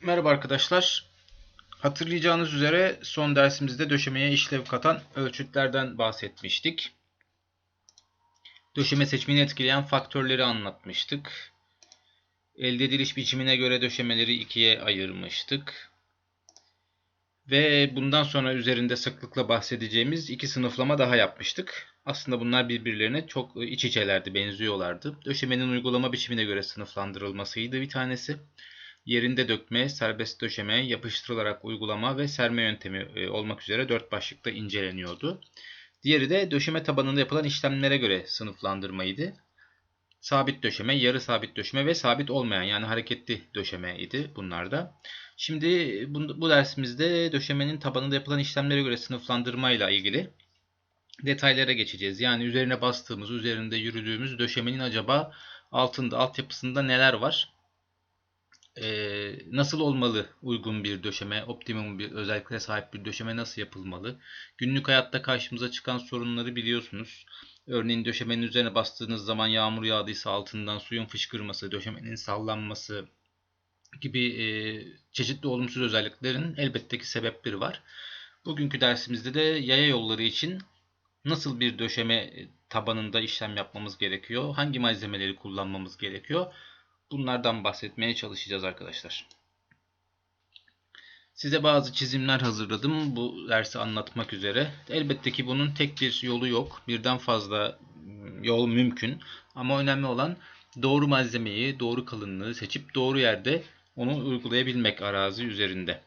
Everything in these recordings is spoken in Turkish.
Merhaba arkadaşlar. Hatırlayacağınız üzere son dersimizde döşemeye işlev katan ölçütlerden bahsetmiştik. Döşeme seçimini etkileyen faktörleri anlatmıştık. Elde ediliş biçimine göre döşemeleri ikiye ayırmıştık. Ve bundan sonra üzerinde sıklıkla bahsedeceğimiz iki sınıflama daha yapmıştık. Aslında bunlar birbirlerine çok iç içelerdi, benziyorlardı. Döşemenin uygulama biçimine göre sınıflandırılmasıydı bir tanesi yerinde dökme, serbest döşeme, yapıştırılarak uygulama ve serme yöntemi e, olmak üzere dört başlıkta inceleniyordu. Diğeri de döşeme tabanında yapılan işlemlere göre sınıflandırmaydı. Sabit döşeme, yarı sabit döşeme ve sabit olmayan yani hareketli döşeme idi bunlar da. Şimdi bu dersimizde döşemenin tabanında yapılan işlemlere göre sınıflandırmayla ilgili detaylara geçeceğiz. Yani üzerine bastığımız, üzerinde yürüdüğümüz döşemenin acaba altında, altyapısında neler var? E, nasıl olmalı uygun bir döşeme, optimum bir özelliklere sahip bir döşeme nasıl yapılmalı? Günlük hayatta karşımıza çıkan sorunları biliyorsunuz. Örneğin döşemenin üzerine bastığınız zaman yağmur yağdıysa altından suyun fışkırması, döşemenin sallanması gibi e, çeşitli olumsuz özelliklerin elbette ki sebepleri var. Bugünkü dersimizde de yaya yolları için nasıl bir döşeme tabanında işlem yapmamız gerekiyor, hangi malzemeleri kullanmamız gerekiyor Bunlardan bahsetmeye çalışacağız arkadaşlar. Size bazı çizimler hazırladım bu dersi anlatmak üzere. Elbette ki bunun tek bir yolu yok. Birden fazla yol mümkün. Ama önemli olan doğru malzemeyi, doğru kalınlığı seçip doğru yerde onu uygulayabilmek arazi üzerinde.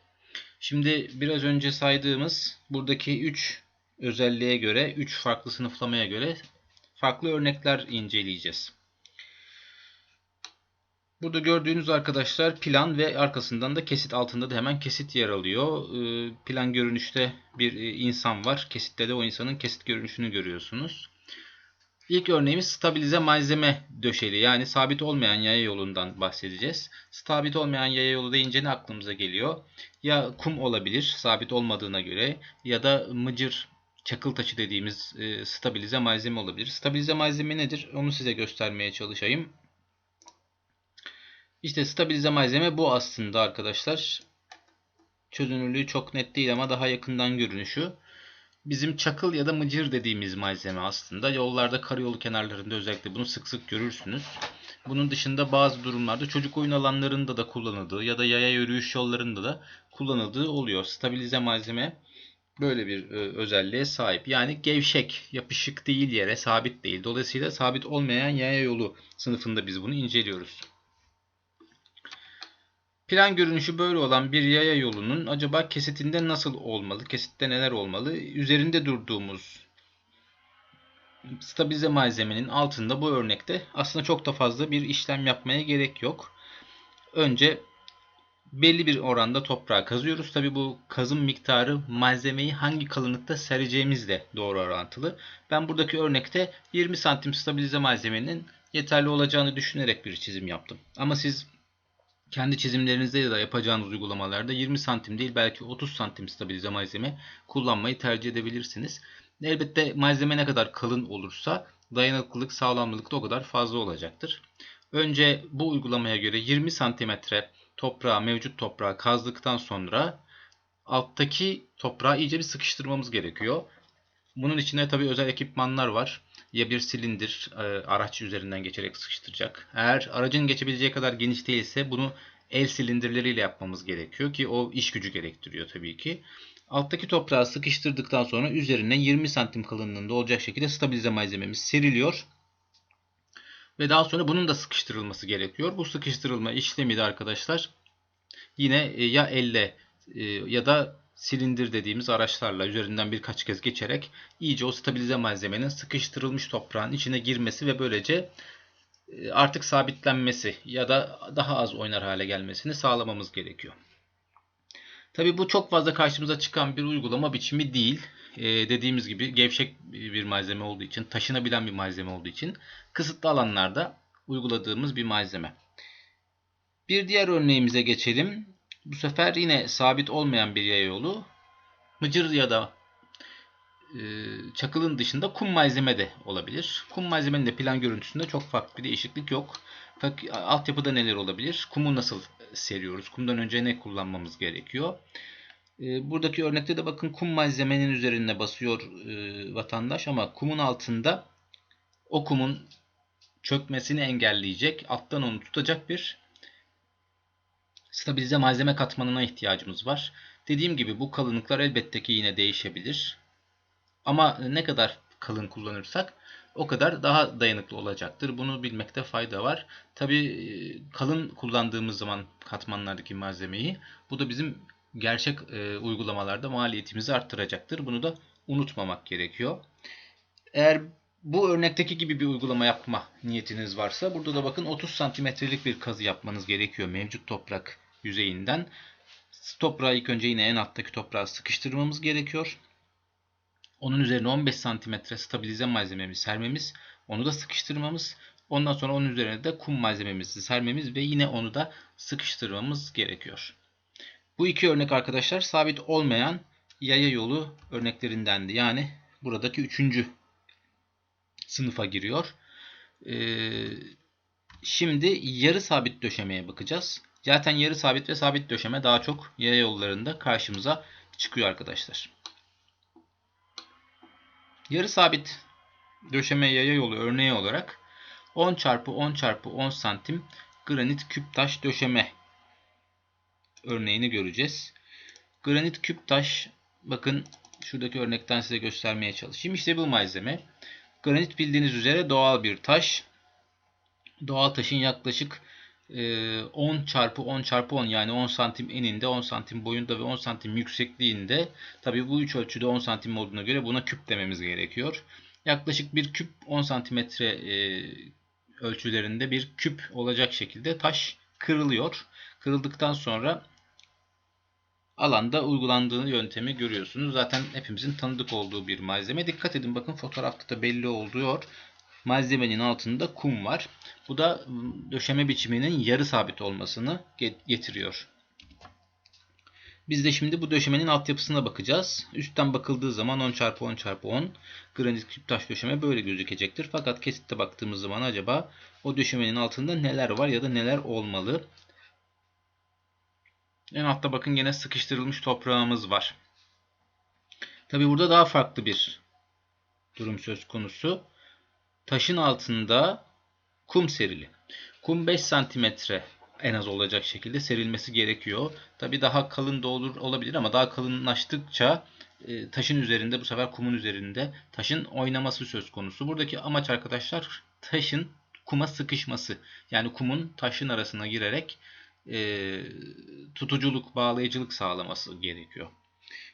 Şimdi biraz önce saydığımız buradaki 3 özelliğe göre, 3 farklı sınıflamaya göre farklı örnekler inceleyeceğiz. Burada gördüğünüz arkadaşlar plan ve arkasından da kesit altında da hemen kesit yer alıyor. Ee, plan görünüşte bir e, insan var. Kesitte de o insanın kesit görünüşünü görüyorsunuz. İlk örneğimiz stabilize malzeme döşeli yani sabit olmayan yaya yolundan bahsedeceğiz. Sabit olmayan yaya yolu deyince ne aklımıza geliyor? Ya kum olabilir sabit olmadığına göre ya da mıcır çakıl taşı dediğimiz e, stabilize malzeme olabilir. Stabilize malzeme nedir? Onu size göstermeye çalışayım. İşte stabilize malzeme bu aslında arkadaşlar. Çözünürlüğü çok net değil ama daha yakından görünüşü. Bizim çakıl ya da mıcır dediğimiz malzeme aslında. Yollarda karayolu kenarlarında özellikle bunu sık sık görürsünüz. Bunun dışında bazı durumlarda çocuk oyun alanlarında da kullanıldığı ya da yaya yürüyüş yollarında da kullanıldığı oluyor. Stabilize malzeme böyle bir e, özelliğe sahip. Yani gevşek, yapışık değil yere, sabit değil. Dolayısıyla sabit olmayan yaya yolu sınıfında biz bunu inceliyoruz. Plan görünüşü böyle olan bir yaya yolunun acaba kesitinde nasıl olmalı? Kesitte neler olmalı? Üzerinde durduğumuz stabilize malzemenin altında bu örnekte aslında çok da fazla bir işlem yapmaya gerek yok. Önce belli bir oranda toprağa kazıyoruz. Tabi bu kazım miktarı malzemeyi hangi kalınlıkta sereceğimizle doğru orantılı. Ben buradaki örnekte 20 santim stabilize malzemenin yeterli olacağını düşünerek bir çizim yaptım. Ama siz kendi çizimlerinizde da yapacağınız uygulamalarda 20 santim değil belki 30 santim stabilize malzeme kullanmayı tercih edebilirsiniz. Elbette malzeme ne kadar kalın olursa dayanıklılık, sağlamlılık da o kadar fazla olacaktır. Önce bu uygulamaya göre 20 santimetre toprağı, mevcut toprağı kazdıktan sonra alttaki toprağı iyice bir sıkıştırmamız gerekiyor. Bunun içinde tabi özel ekipmanlar var. Ya bir silindir e, araç üzerinden geçerek sıkıştıracak. Eğer aracın geçebileceği kadar geniş değilse bunu el silindirleriyle yapmamız gerekiyor ki o iş gücü gerektiriyor tabii ki. Alttaki toprağı sıkıştırdıktan sonra üzerine 20 santim kalınlığında olacak şekilde stabilize malzememiz seriliyor. Ve daha sonra bunun da sıkıştırılması gerekiyor. Bu sıkıştırılma işlemi de arkadaşlar yine e, ya elle e, ya da silindir dediğimiz araçlarla üzerinden birkaç kez geçerek iyice o stabilize malzemenin sıkıştırılmış toprağın içine girmesi ve böylece e, artık sabitlenmesi ya da daha az oynar hale gelmesini sağlamamız gerekiyor. Tabi bu çok fazla karşımıza çıkan bir uygulama biçimi değil. Ee, dediğimiz gibi gevşek bir malzeme olduğu için, taşınabilen bir malzeme olduğu için kısıtlı alanlarda uyguladığımız bir malzeme. Bir diğer örneğimize geçelim. Bu sefer yine sabit olmayan bir yaya yolu. Mıcır ya da e, çakılın dışında kum malzeme de olabilir. Kum malzemenin de plan görüntüsünde çok farklı bir değişiklik yok. Fakat altyapıda neler olabilir? Kumu nasıl seriyoruz? Kumdan önce ne kullanmamız gerekiyor? E, buradaki örnekte de bakın kum malzemenin üzerine basıyor e, vatandaş ama kumun altında o kumun çökmesini engelleyecek, alttan onu tutacak bir stabilize malzeme katmanına ihtiyacımız var. Dediğim gibi bu kalınlıklar elbette ki yine değişebilir. Ama ne kadar kalın kullanırsak o kadar daha dayanıklı olacaktır. Bunu bilmekte fayda var. Tabi kalın kullandığımız zaman katmanlardaki malzemeyi bu da bizim gerçek e, uygulamalarda maliyetimizi arttıracaktır. Bunu da unutmamak gerekiyor. Eğer bu örnekteki gibi bir uygulama yapma niyetiniz varsa burada da bakın 30 santimetrelik bir kazı yapmanız gerekiyor mevcut toprak yüzeyinden. Toprağı ilk önce yine en alttaki toprağı sıkıştırmamız gerekiyor. Onun üzerine 15 santimetre stabilize malzememizi sermemiz, onu da sıkıştırmamız. Ondan sonra onun üzerine de kum malzememizi sermemiz ve yine onu da sıkıştırmamız gerekiyor. Bu iki örnek arkadaşlar sabit olmayan yaya yolu örneklerindendi. Yani buradaki üçüncü sınıfa giriyor. Ee, şimdi yarı sabit döşemeye bakacağız. Zaten yarı sabit ve sabit döşeme daha çok yaya yollarında karşımıza çıkıyor arkadaşlar. Yarı sabit döşeme yaya yolu örneği olarak 10 çarpı 10 çarpı 10 santim granit küp taş döşeme örneğini göreceğiz. Granit küp taş bakın şuradaki örnekten size göstermeye çalışayım. İşte bu malzeme. Granit bildiğiniz üzere doğal bir taş. Doğal taşın yaklaşık 10 e, çarpı 10 çarpı 10 yani 10 santim eninde 10 santim boyunda ve 10 santim yüksekliğinde tabi bu üç ölçüde 10 santim olduğuna göre buna küp dememiz gerekiyor. Yaklaşık bir küp 10 santimetre e, ölçülerinde bir küp olacak şekilde taş kırılıyor. Kırıldıktan sonra alanda uygulandığı yöntemi görüyorsunuz. Zaten hepimizin tanıdık olduğu bir malzeme. Dikkat edin bakın fotoğrafta da belli oluyor. Malzemenin altında kum var. Bu da döşeme biçiminin yarı sabit olmasını getiriyor. Biz de şimdi bu döşemenin altyapısına bakacağız. Üstten bakıldığı zaman 10 çarpı 10 çarpı 10 granit küp taş döşeme böyle gözükecektir. Fakat kesitte baktığımız zaman acaba o döşemenin altında neler var ya da neler olmalı? En altta bakın yine sıkıştırılmış toprağımız var. Tabi burada daha farklı bir durum söz konusu. Taşın altında kum serili. Kum 5 santimetre en az olacak şekilde serilmesi gerekiyor. Tabi daha kalın da olur olabilir ama daha kalınlaştıkça e, taşın üzerinde bu sefer kumun üzerinde taşın oynaması söz konusu. Buradaki amaç arkadaşlar taşın kuma sıkışması. Yani kumun taşın arasına girerek e, tutuculuk, bağlayıcılık sağlaması gerekiyor.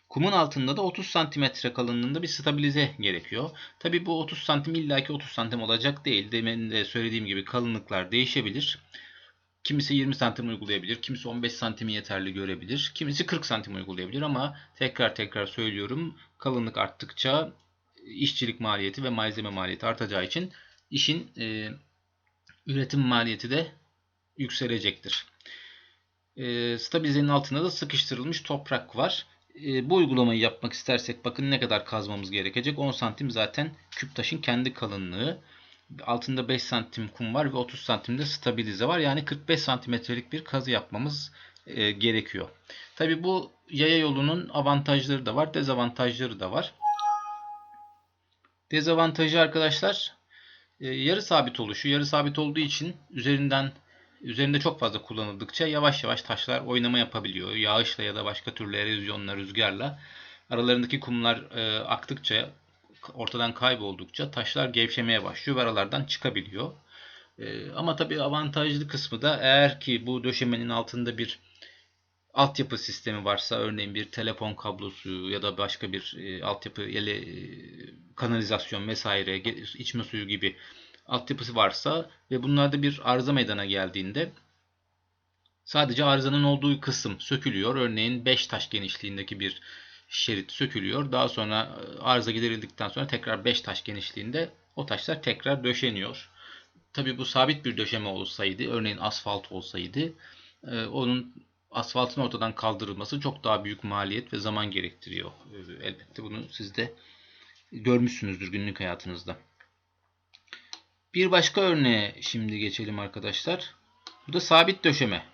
Kumun altında da 30 santimetre kalınlığında bir stabilize gerekiyor. Tabi bu 30 santim illaki 30 santim olacak değil. Demin de söylediğim gibi kalınlıklar değişebilir. Kimisi 20 santim uygulayabilir, kimisi 15 santimi yeterli görebilir, kimisi 40 santim uygulayabilir ama tekrar tekrar söylüyorum kalınlık arttıkça işçilik maliyeti ve malzeme maliyeti artacağı için işin e, üretim maliyeti de yükselecektir. E, stabilizenin altında da sıkıştırılmış toprak var. E, bu uygulamayı yapmak istersek bakın ne kadar kazmamız gerekecek. 10 santim zaten küp taşın kendi kalınlığı. Altında 5 santim kum var ve 30 santimde stabilize var. Yani 45 santimetrelik bir kazı yapmamız e, gerekiyor. Tabi bu yaya yolunun avantajları da var, dezavantajları da var. Dezavantajı arkadaşlar e, yarı sabit oluşu. Yarı sabit olduğu için üzerinden üzerinde çok fazla kullanıldıkça yavaş yavaş taşlar oynama yapabiliyor. Yağışla ya da başka türlü erozyonla, rüzgarla aralarındaki kumlar e, aktıkça, ortadan kayboldukça taşlar gevşemeye başlıyor ve aralardan çıkabiliyor. E, ama tabii avantajlı kısmı da eğer ki bu döşemenin altında bir altyapı sistemi varsa örneğin bir telefon kablosu ya da başka bir e, altyapı ele e, kanalizasyon vesaire içme suyu gibi altyapısı varsa ve bunlarda bir arıza meydana geldiğinde sadece arızanın olduğu kısım sökülüyor. Örneğin 5 taş genişliğindeki bir şerit sökülüyor. Daha sonra e, arıza giderildikten sonra tekrar 5 taş genişliğinde o taşlar tekrar döşeniyor. Tabi bu sabit bir döşeme olsaydı, örneğin asfalt olsaydı, e, onun asfaltın ortadan kaldırılması çok daha büyük maliyet ve zaman gerektiriyor. E, elbette bunu siz de görmüşsünüzdür günlük hayatınızda. Bir başka örneğe şimdi geçelim arkadaşlar. Bu da sabit döşeme.